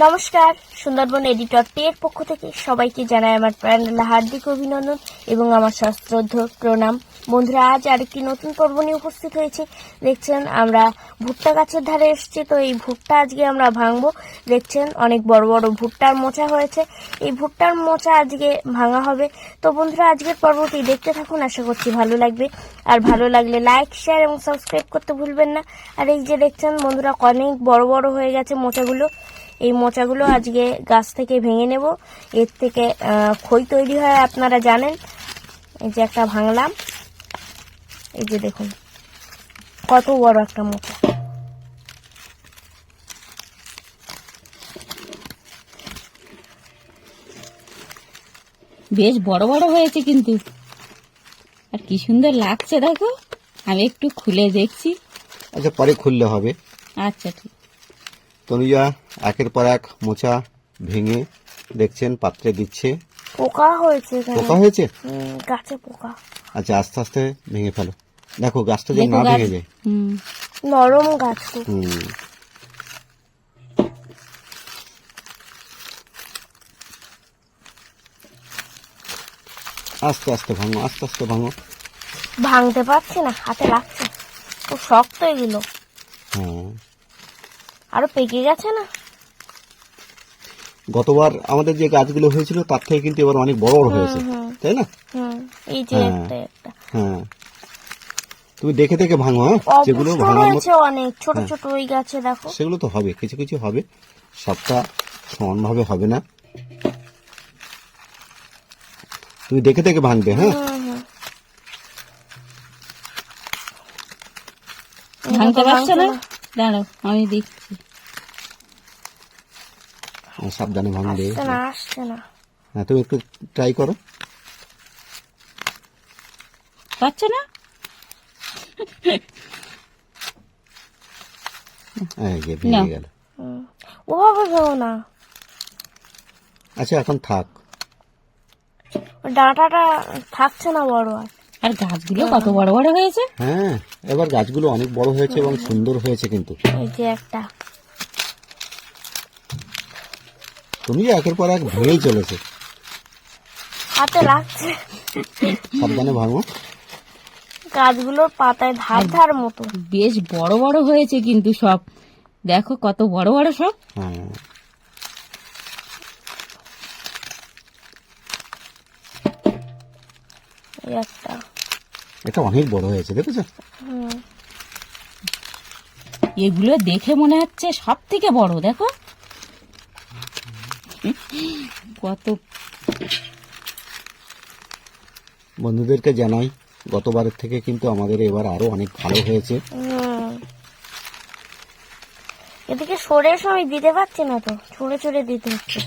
নমস্কার, সুন্দরবন এডিটর টের পক্ষ থেকে সবাইকে জানাই আমার প্রাণালা হার্দিক অভিনন্দন এবং আমার সশ্রদ্ধ প্রণাম। বন্ধুরা, আজ আরেকটি নতুন পর্ব নিয়ে উপস্থিত হয়েছে। দেখছেন, আমরা ভুট্টা গাছের ধারে এসেছি, তো এই ভুট্টা আজকে আমরা ভাঙবো। দেখছেন, অনেক বড় বড় ভুট্টার মোচা হয়েছে। এই ভুট্টার মোচা আজকে ভাঙা হবে। তো বন্ধুরা, আজকের পর্বটি দেখতে থাকুন, আশা করছি ভালো লাগবে। আর ভালো লাগলে লাইক শেয়ার এবং সাবস্ক্রাইব করতে ভুলবেন না। আর এই যে দেখছেন, বন্ধুরা, অনেক বড় বড় হয়ে গেছে মোচাগুলো। এই মোচাগুলো আজকে গাছ থেকে ভেঙে নেব। এর থেকে খই তৈরি হয় আপনারা জানেন। এই যে একটা ভাঙলাম। এই যে দেখুন কত বড় একটা মোচা। বেশ বড় বড় হয়েছে কিন্তু। আর কি সুন্দর লাগছে দেখো। আমি একটু খুলে দেখছি। আচ্ছা পরে খুললে হবে। আচ্ছা ঠিক। তনুজা একের পর এক মোচা ভেঙে দেখছেন পাত্রে দিচ্ছে। পোকা হয়েছে পোকা হয়েছে? গাছে পোকা। আচ্ছা আস্তে আস্তে ভেঙে ফেলো। দেখো গাছটা যেন না ভেঙে যায়। নরম গাছ হুম। আস্তে আস্তে ভাঙো আস্তে আস্তে ভাঙো। ভাঙতে পারছি না হাতে লাগছে। খুব শক্ত এগুলো। হ্যাঁ। আরও পেকে গেছে না? গতবার আমাদের যে গাছগুলো হয়েছিল তার থেকে কিন্তু এবার অনেক বড় বড় হয়েছে তাই না? এই যে হ্যাঁ। একটা একটা। হ্যাঁ। তুমি দেখে দেখে ভাঙো হ্যাঁ? যেগুলো ভাঙার মতো অনেক ছোট হ্যাঁ। ছোট ওই গাছে দেখো। সেগুলো তো হবে কিছু কিছু হবে। সবটা সমানভাবে হবে না। তুমি দেখে দেখে ভাঙবে হ্যাঁ। ভাঙতে পারছ না? দাঁড়াও আমি দেখছি। সাবধানে ভাঙবে আসছে না হ্যাঁ তুমি একটু ট্রাই করো। পাচ্ছ না। গেল। ওভাবে ভেবো না। আচ্ছা এখন থাক। ডাঁটাটা থাকছে না বড় আর। আর গাছগুলো কত বড় বড় হয়েছে? হ্যাঁ এবার গাছগুলো অনেক বড় হয়েছে এবং সুন্দর হয়েছে কিন্তু। এই যে একটা। তুমি একের পর এক ভেঙেই চলেছে। হাতে লাগছে। সাবধানে ভাঙো। গাছগুলোর পাতায় ধার ধার মতো। বেশ বড় বড় হয়েছে কিন্তু সব। দেখো কত বড় বড় সব। হ্যাঁ। একটা। এটা অনেক বড় হয়েছে দেখেছ? এগুলো দেখে মনে হচ্ছে সব থেকে বড় দেখো। কত? বন্ধুদেরকে জানাই গতবারের থেকে কিন্তু আমাদের এবার আরও অনেক ভালো হয়েছে। এদিকে সরে সময় দিতে পারছি না তো ছুঁড়ে ছুঁড়ে দিতে হচ্ছে।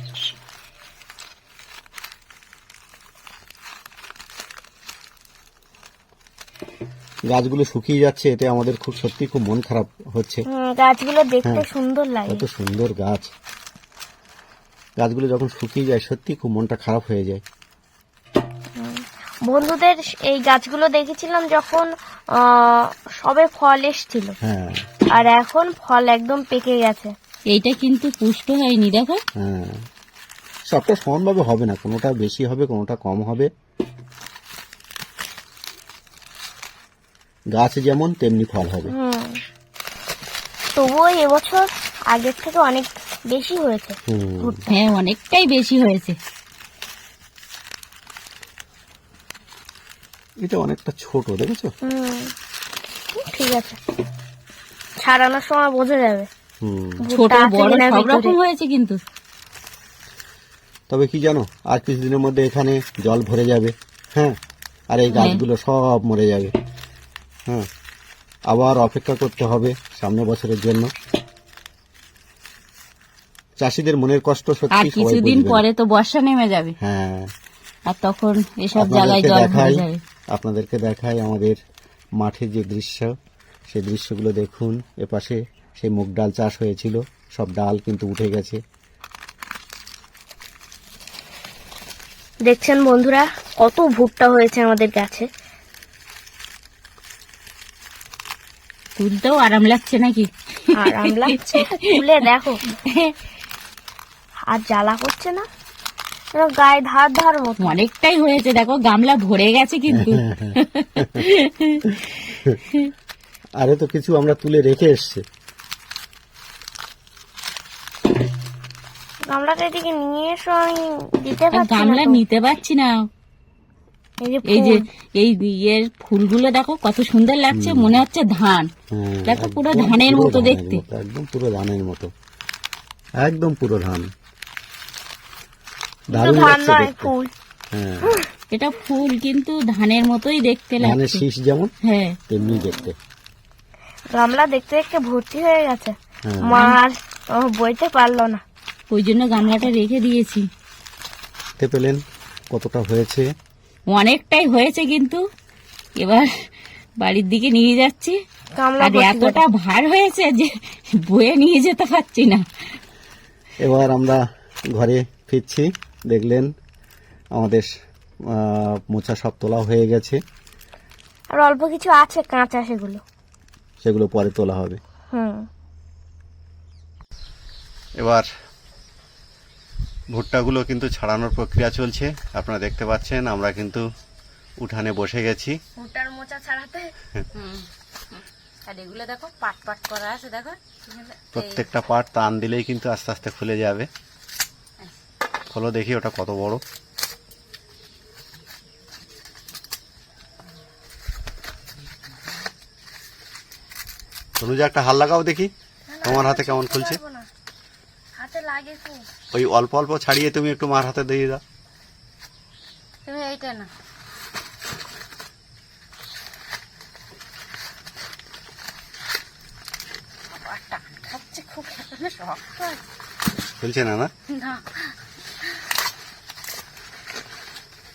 গাছগুলো শুকিয়ে যাচ্ছে এতে আমাদের খুব সত্যি খুব মন খারাপ হচ্ছে। গাছগুলো দেখতে হ্যাঁ। সুন্দর লাগে। কত সুন্দর গাছ। গাছগুলো যখন শুকিয়ে যায় সত্যি খুব মনটা খারাপ হয়ে যায়। বন্ধুদের এই গাছগুলো দেখেছিলাম যখন সবে ফল এসছিল। হ্যাঁ। আর এখন ফল একদম পেকে গেছে। এইটা কিন্তু পুষ্ট হয়নি দেখো। হ্যাঁ। সবটা সমানভাবে হবে না কোনোটা বেশি হবে কোনোটা কম হবে। গাছ যেমন তেমনি ফল হবে। হুম। তবুও এবছর আগের থেকে অনেক বেশি হয়েছে। হুম। হ্যাঁ অনেকটাই বেশি হয়েছে। এটা অনেকটা ছোট দেখেছ? হুম। ঠিক আছে। ছাড়ানোর সময় বোঝা যাবে। ছোট বড় সব রকম হয়েছে কিন্তু। তবে কি জানো আর কিছুদিনের মধ্যে এখানে জল ভরে যাবে হ্যাঁ? আর এই গাছগুলো সব মরে যাবে হ্যাঁ? আবার অপেক্ষা করতে হবে সামনের বছরের জন্য। চাষিদের মনের কষ্ট আর সত্যি সবাই কিছুদিন। পরে তো বর্ষা নেমে যাবে। হ্যাঁ। আর তখন এসব জায়গায় আপনাদেরকে জল ভরে যাবে। আপনাদেরকে দেখাই আমাদের মাঠে যে দৃশ্য সেই দৃশ্যগুলো দেখুন। এপাশে সেই মুগ ডাল চাষ হয়েছিল সব ডাল কিন্তু উঠে গেছে। দেখছেন বন্ধুরা কত ভুট্টা হয়েছে আমাদের গাছে। তুলতেও আরাম লাগছে নাকি? আরাম লাগছে। তুলে দেখো। আর জ্বালা করছে না। গায়ে ধার ধার মতো। অনেকটাই হয়েছে দেখো গামলা ভরে গেছে কিন্তু। আরে তো কিছু আমরা তুলে রেখে এসছে। গামলাটা এদিকে নিয়ে এসো আমি দিতে পারছি গামলা নিতে পারছি না। এই যে এই ইয়ের ফুলগুলো দেখো কত সুন্দর লাগছে মনে হচ্ছে ধান। হ্যাঁ, দেখো পুরো একদম ধানের পুরো মতো দেখতে। একদম পুরো ধানের মতো। একদম পুরো ধান। দারুণ লাগছে দেখতে। হ্যাঁ। এটা ফুল কিন্তু ধানের মতোই দেখতে ধানের শীষ যেমন হ্যাঁ। তেমনি দেখতে। গামলা দেখতে দেখতে ভর্তি হয়ে গেছে। হ্যাঁ। মা আর বইতে পারল না। ওই জন্য গামলাটা রেখে দিয়েছি। দেখতে পেলেন কতটা হয়েছে। অনেকটাই হয়েছে কিন্তু। এবার বাড়ির দিকে নিয়ে যাচ্ছি। আর এতটা ভার হয়েছে যে বয়ে নিয়ে যেতে পারছি না। এবার আমরা ঘরে ফিরছি। দেখলেন আমাদের মোচা সব তোলা হয়ে গেছে। আর অল্প কিছু আছে কাঁচা সেগুলো। সেগুলো পরে তোলা হবে। হুম। এবার ভুট্টাগুলো কিন্তু ছাড়ানোর প্রক্রিয়া চলছে। আপনারা দেখতে পাচ্ছেন আমরা কিন্তু উঠানে বসে গেছি। ভুট্টার মোচা ছাড়াতে? আর এগুলো দেখো পাট পাট করা আছে দেখো। প্রত্যেকটা পাট টান দিলেই কিন্তু আস্তে আস্তে খুলে যাবে। খোলো দেখি ওটা কত বড়। তনুজা একটা হাল লাগাও দেখি তোমার হাতে কেমন খুলছে? ওই অল্প অল্প ছাড়িয়ে তুমি একটু মার হাতে দিয়ে দাও। তুমি এইটা না খুলছে না? না না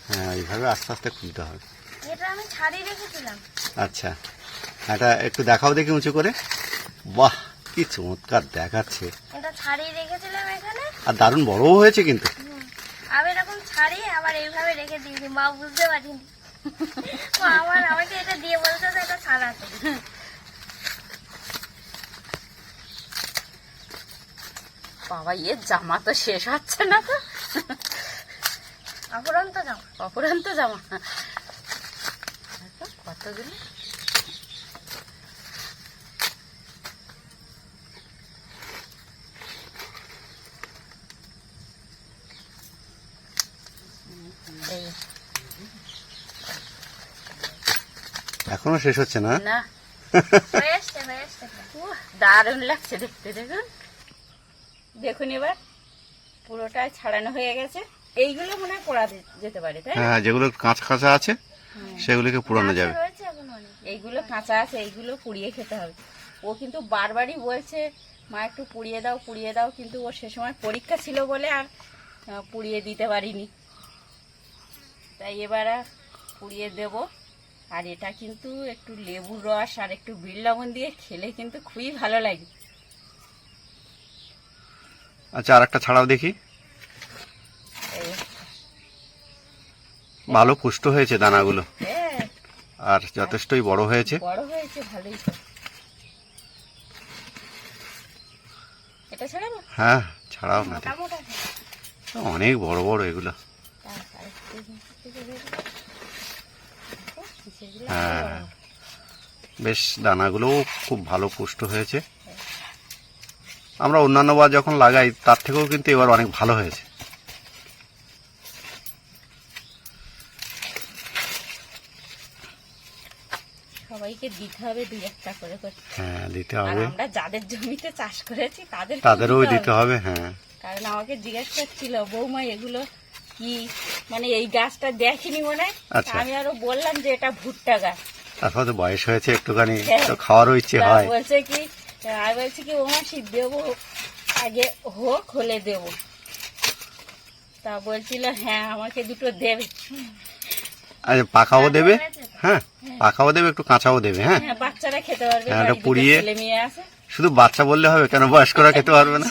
হ্যাঁ এইভাবে আস্তে আস্তে খুলতে হবে এটা আমি ছাড়িয়ে রেখেছিলাম। আচ্ছা এটা একটু দেখাও দেখি উঁচু করে। বাহ কি চমৎকার দেখাচ্ছে। এটা ছাড়িয়ে রেখেছিলাম এখানে। আর দারুণ বড়ও হয়েছে কিন্তু। আমি এরকম ছাড়িয়ে আবার এইভাবে রেখে দিয়েছি মা বুঝতে পারিনি। মা আমার আমাকে এটা দিয়ে বলতে এটা ছাড়াতে। বাবা এর জামা তো শেষ হচ্ছে না তো। অপরন্ত যাও অপরান্ত জামা। কতগুলো। এখনও শেষ হচ্ছে না? না। দারুণ লাগছে দেখতে দেখুন। দেখুন এবার পুরোটাই ছাড়ানো হয়ে গেছে। এইগুলো মনে হয় করা যেতে পারে তাই না? হ্যাঁ যেগুলো কাঁচা কাঁচা আছে সেগুলিকে পুরানো যাবে। এইগুলো কাঁচা আছে এইগুলো পুড়িয়ে খেতে হবে। ও কিন্তু বারবারই বলছে মা একটু পুড়িয়ে দাও পুড়িয়ে দাও। কিন্তু ও সে সময় পরীক্ষা ছিল বলে আর পুড়িয়ে দিতে পারিনি। তাই এবার পুড়িয়ে দেব। আর এটা কিন্তু একটু লেবুর রস আর একটু বিট লবণ দিয়ে খেলে কিন্তু খুবই ভালো লাগে। আচ্ছা আর একটা ছাড়াও দেখি। ভালো পুষ্ট হয়েছে দানাগুলো। আর যথেষ্টই বড় হয়েছে। বড় হয়েছে ভালোই এটা ছাড়াবো? হ্যাঁ ছাড়াও না। অনেক বড় বড় এগুলো। হ্যাঁ। বেশ দানাগুলোও খুব ভালো পুষ্ট হয়েছে। আমরা অন্যান্য বার যখন লাগাই তার থেকেও কিন্তু এবার অনেক ভালো হয়েছে। সবাইকে দিতে হবে দুই একটা করে করে। হ্যাঁ দিতে হবে। আমরা যাদের জমিতে চাষ করেছি তাদের তাদেরও দিতে হবে। হ্যাঁ। কারণ আমাকে জিজ্ঞেস করছিল বৌমা এগুলো কি মানে এই গাছটা দেখিনি মনে হয়? আচ্ছা। আমি আরও বললাম যে এটা ভুট্টা গাছ। তারপর তো বয়স হয়েছে একটুখানি হ্যাঁ। তো খাওয়ারও ইচ্ছে হয়। বলছে কি আমি বলছি কি ওমা শীত দেবো আগে হোক হলে দেবো। তা বলছিল হ্যাঁ আমাকে দুটো দেবে। আচ্ছা পাকাও দেবে। হ্যাঁ। পাকাও দেবে একটু কাঁচাও দেবে হ্যাঁ? হ্যাঁ বাচ্চারা খেতে পারবে হ্যাঁ, পুড়িয়ে- ছেলে মেয়ে আছে। শুধু বাচ্চা বললে হবে কেন? বয়স্করা খেতে পারবে না।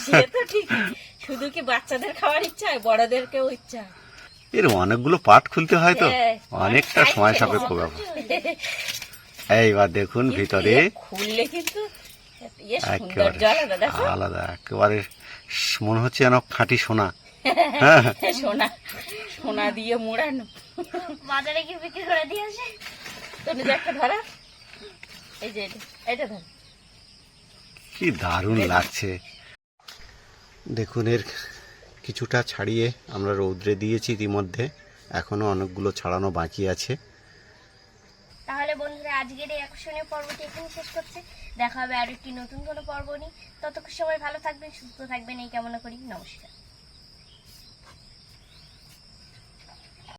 শুধু কি বাচ্চাদের খাওয়ার ইচ্ছা হয় বড়দেরকেও ইচ্ছা এর অনেকগুলো পাট খুলতে হয় তো। হ্যাঁ, অনেকটা সময় সাপেক্ষ ব্যাপার। এইবার দেখুন ভিতরে। খুললে কিন্তু ইয়ে একেবারে আলাদা একেবারে মনে হচ্ছে যেন খাঁটি সোনা। হ্যাঁ সোনা সোনা দিয়ে মোড়ানো। বাজারে কি বিক্রি করে দিয়েছে? তো নিজে একটা ধরা। এই যে এটা এটা ধর। কি দারুণ লাগছে। দেখুন এর কিছুটা ছাড়িয়ে আমরা রৌদ্রে দিয়েছি ইতিমধ্যে। এখনও অনেকগুলো ছাড়ানো বাকি আছে। তাহলে বন্ধুরা আজকের এই আকর্ষণীয় পর্বটি এখানে শেষ করছে। দেখা হবে আর একটি নতুন কোনো পর্ব নিয়ে। ততক্ষণ সময় ভালো থাকবেন সুস্থ থাকবেন এই কামনা করি। নমস্কার।